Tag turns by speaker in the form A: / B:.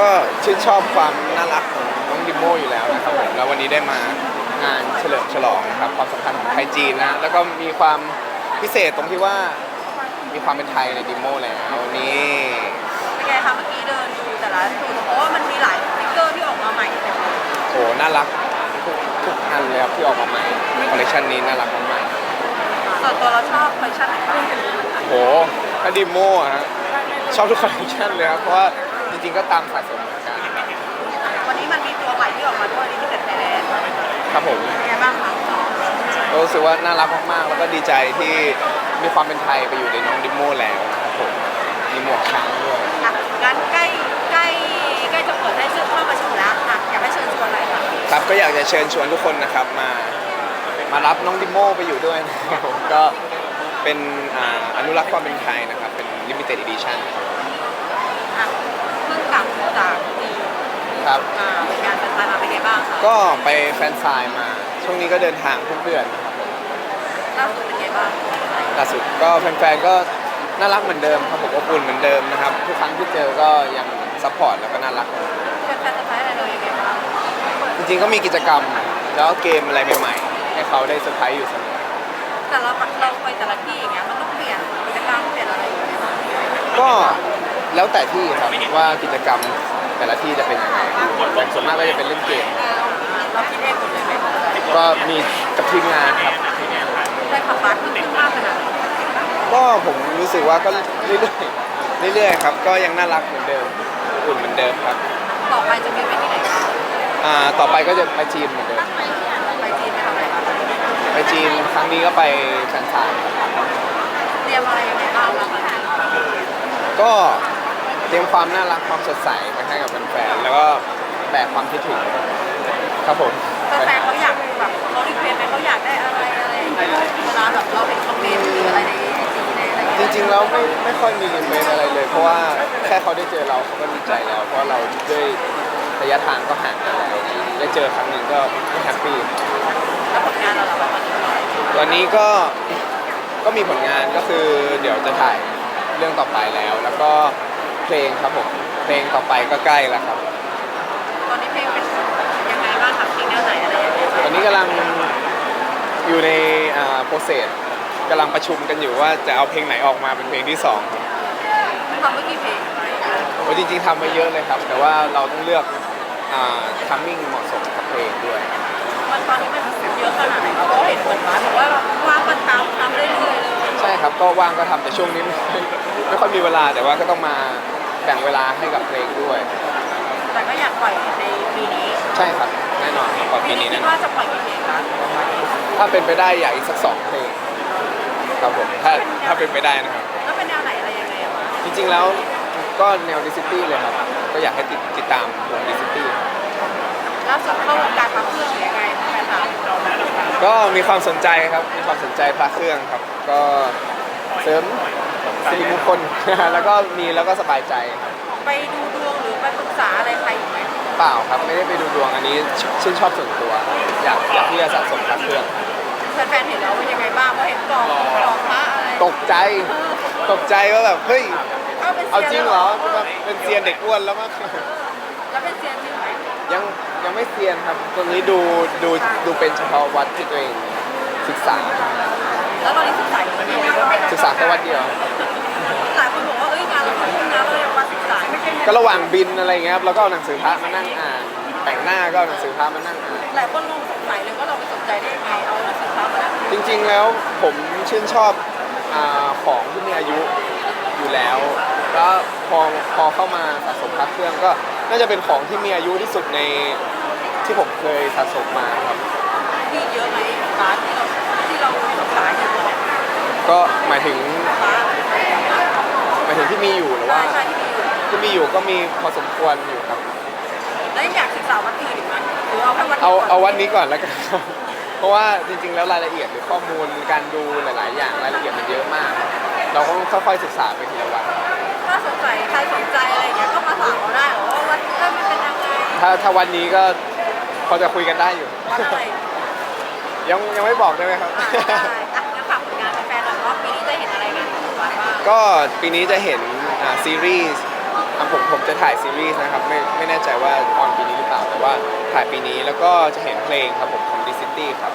A: ก็ชื่นชอบความน่ารักของน้องดิโมอยู่แล้วนะครับผมแล้ววันนี้ได้มางานเฉลิมฉลองนะครับความสัมพันธ์ของไทยจีนนะแล้วก็มีความพิเศษตรงที่ว่ามีความเป็นไทยในดิโมแล้วนี่
B: เป็นไงคะเมื่อกี้เดินดูแต่ละสูตรเพราะว่ามันมีหลายสติ๊กเกอร์ที่ออกมาใหม่เต็มเลย
A: โหน่ารักทุกทุกอันเลยครับที่ออกมาใหม่คอลเลคชันนี้น่ารักมาก
B: ส่วนตัวเราชอบคอลเลคชันไหนบ้าง
A: ๆโหถ้าดิโมอะฮะชอบทุกคอลเลคชันเลยครับเพราะว่า จริงๆก็ตามสะสมเหมือนกัน
B: วันนี้มันมีตัวใหม่ที่ออกมาด้วยนี่ที่เป็นไทยแลนด์
A: ครับผม
B: เป็นไงบ้างคะ
A: ก็รู้สึกว่าน่ารักมากๆ แล้วก็ดีใจที่มีความเป็นไทยไปอยู่ในน้องดิโมแล้วนะครับผมมีหมวกช้างด้วย
B: อะงั้นใกล้ใกล้ใกล้จะเปิดให้ซื้อเข้ามาชมแล้วอะอยากให้เชิญชวนอะไรคะ
A: ครับก็อยากจะเชิญชวนทุกคนนะครับมา มารับน้องดิโมไปอยู่ด้วยนะครับผมก็เป็นอ่าอนุรักษ์ความเป็นไทยนะครับ เป็น limited edition
B: อะเพิ่งกลับ จากจีน
A: ครับ
B: อ่าเป็นงานแฟนๆมาเป็นไงบ้างคะ
A: ก็ไปแฟนไซน์มา ช่วงนี้ก็เดินทางทุกเดือนครับ
B: ล่าสุดเป็นไงบ้าง
A: ล่าสุดก็แฟนๆก็น่ารักเหมือนเดิมครับผมอบอุ่นเหมือนเดิมนะครับทุกครั้งที่เจอก็ยังซัพพอร์ตแล้วก็น่ารัก
B: แฟนๆจะไปอะไรเลยยังไงบ้าง
A: จริงๆก็มีกิจกรรมแล้วก็เกมอะไรใหม่ๆ ให้เขาได้เซอร์ไพรส์อยู่เสมอ
B: แต่เราเราไปแต่ละที่อย่างเงี้ยมันต้องเปลี่ยนกิจกรรมเปลี่ยนอะไรอยู่ไหมคะ
A: ก็ แล้วแต่ที่ครับว่ากิจกรรมแต่ละที่จะเป็นยังไงแต่ส่วนมากก็จะเป็นเล่นเกม
B: เราคิดเองหมดเลยไหม
A: ก็มีกับทีมงานครับ
B: ได้ขับบัสเพิ่มขึ้นมากขนาดไหน
A: ก็ผมรู้สึกว่าก็เรื่อยๆเรื่อยๆครับ ก็ยังน่ารักเหมือนเดิมอุ่นเหมือนเดิมครับ
B: ต่อไปจะมีไปที่ไหนบ้าง
A: อ่าต่อไปก็จะไปจีนเหมือนเดิม
B: ไปจีนไปทำอะไรบ้าง
A: ไปจีนครั้งนี้ก็ไปแฟนซาย
B: เตรียมอะไรยังไงบ้างคะ
A: ก็ เตรียมความน่ารักความสดใสมาให้กับแฟนๆแล้วก็แบกความคิดถึงครับผม
B: แฟนๆเขาอยากแบบเขารีเควสไหมเขาอยากได้อะไรอะไรอย่างเงี้ยเวลาแบบเราเห็นคอมเมนต์หรืออะไรในไอจีในอะไรอย่าง
A: จ
B: เริ
A: งๆแล้วไม่ไม่ค่อยมีเมนอะไรเลย เพราะว่าแค่เขาได้เจอเราเขาก็ดีใจแล้ว เพราะเราด้วยระยะทางก็ห่างกันแล้วได้เจอครั้งหนึ่งก็แฮปปี้
B: แล้วผลงานเราล่ะคะวันนี้
A: ตอนนี้ก็ก็มีผลงานก็คือเดี๋ยวจะถ่ายเรื่องต่อไปแล้ว แล้วก็ เพลงครับผมเพลงต่อไปก็ใกล้แล้วครับ
B: ตอนนี้เพลงเป็นยังไงบ้างคะเพลงแนวไหนอะไรยังไง
A: ตอนนี้กำลังอยู่ในโปรเซสกำลังประชุมกันอยู่ว่าจะเอาเพลงไหนออกมาเป็นเพลงที่สองครับ
B: ทำเมื่อกี้เพลง
A: โอ้จริงๆทำมาเยอะเลยครับ แต่ว่าเราต้องเลือกทัมมิ่งเหมาะสมกับเพลงด้วย
B: มันตอนนี้มันเยอะขนาดไหนคะเพราะเห็นเหมือนว่าบอกว่าว่างก็ทำทำเรื่อยๆเลย
A: ใช่ครับก็ว่างก็ทำแต่ช่วงนี้ไม่ค่อยไม่ค่อยมีเวลาแต่ว่าก็ต้องมา แบ่งเวลาให้กับเพลงด้วย
B: แต่ก็อยากปล่อยในปีนี้
A: ใช่ครับแน่นอนก่อน
B: ปี
A: ปี
B: นี้
A: นี้
B: คิด
A: แน่นอ
B: ว่านจะปล่อยกี่เพลงคะ
A: ถ้าเป็นไปได้อยากอีกสักสองเพลงครับผมถ้าถ้าเป็นไปได้นะครับ
B: แล้วเป็นแนวไหนอะไรยังไงอะคะ
A: จริงๆแล้วก็แนวดิสตี้เลยครับ ก็อยากให้ติดติดตามวงดิสตี้
B: ล่าสุดเข้าวงการมาเพื่อนหรือยังไงแฟนคลับ
A: ก็มีความสนใจครับ มีความสนใจพระเครื่องครับ ก็เสริม สิริมงคล แล้วก็มีแล้วก็สบายใจครับ
B: ไปดูดวงหรือไปปรึกษาอะไรใครอยู่ไหม
A: เปล่าครับไม่ได้ไปดูดวงอันนี้ชชื่นชอบส่วนตัว อยากอยากที่จะสะสมพระเครื่อง
B: แฟนๆเห็นแล้วว่ายังไงบ้างว่าเห็นกล่องกล่องพระอะไร
A: ตกใจตกใจว่าแบบเฮ้ย
B: เอาเป็น
A: เอา
B: เซียน
A: จริงเหรอแบบเป็นเซียนเด็กอ้วนแล้วมั้ง
B: แล้วเป็นเซียนจริงไหม
A: ยังยังไม่เซียนครับตรงนี้ดูดูดูเป็นเฉพาะวัดที่ตัวเอง ศึกษา
B: แล้วตอนนี้ศึกษาอยู่ที่ไหน
A: ศึกษาแค่วัดเดียว
B: หลายคนบอกว่าเอ้ยงานเราทำงานเรายังมาศึกษาไม่ใช่
A: ก็ระหว่างบินอะไรเงี้ยครับแล้วก็เอาหนังสือพระมานั่งอ่านแต่งหน้าก็เอาหนังสือพระมานั่งอ่าน
B: หลายคนลงสงสัยเลยว่าเราไปสนใจได้ยังไงเอาหนังสือพระมาอ่าน
A: จริงๆแล้วผมชื่นชอบอาของที่มีอายุอยู่แล้วแล้วพอพอเข้ามาสะสมพระเครื่องก็น่าจะเป็นของที่มีอายุที่สุดในที่ผมเคยสะสมมาครับ
B: ที่เยอะไหมร้านที่เราที่เราศึกษาอยู่เนี่ย
A: ก็หมายถึง
B: ร้าน
A: หมายถึงที่มีอยู่หรือ
B: ใช่
A: ว่า
B: ใช่ที่มีอยู่
A: ที่มีอยู่ก็มีพอสมควรอยู่ครับ
B: แล้วยังอยากศึกษาวัดอื่นอีกไหมหรือเอาแค่วัด
A: เอา
B: นี้ก่น
A: เอาวันนี้ก่อนแล้วกันครับเพราะว่าจริง ๆ แล้วรายละเอียดหรือข้อมูลการดูหลาย ๆ อย่างรายละเอียดมันเยอะมาก เราก็ต้องค่อยๆศึกษาไปทีละวัน
B: ถ้าสนใจใครสนใจอะไรอย่างเงี้ยก็มาถามเราได้เหรอว่าวัดเออมันเป็นยังไง
A: ถ้าถ้าวันนี้ก็พอจะคุยกันได้อยู่
B: วัดอะไร
A: ยังยังไม่บอกได้ไหมครับ
B: อ่าได้อะงั้น ก็ปีนี้จะเห็นอ่า
A: ซีรีส์อะผมผมจะถ่ายซีรีส์นะครับไม่ไม่แน่ใจว่าออนปีนี้หรือเปล่าแต่ว่าถ่ายปีนี้แล้วก็จะเห็นเพลงครับผมของดิซิตี้ครับ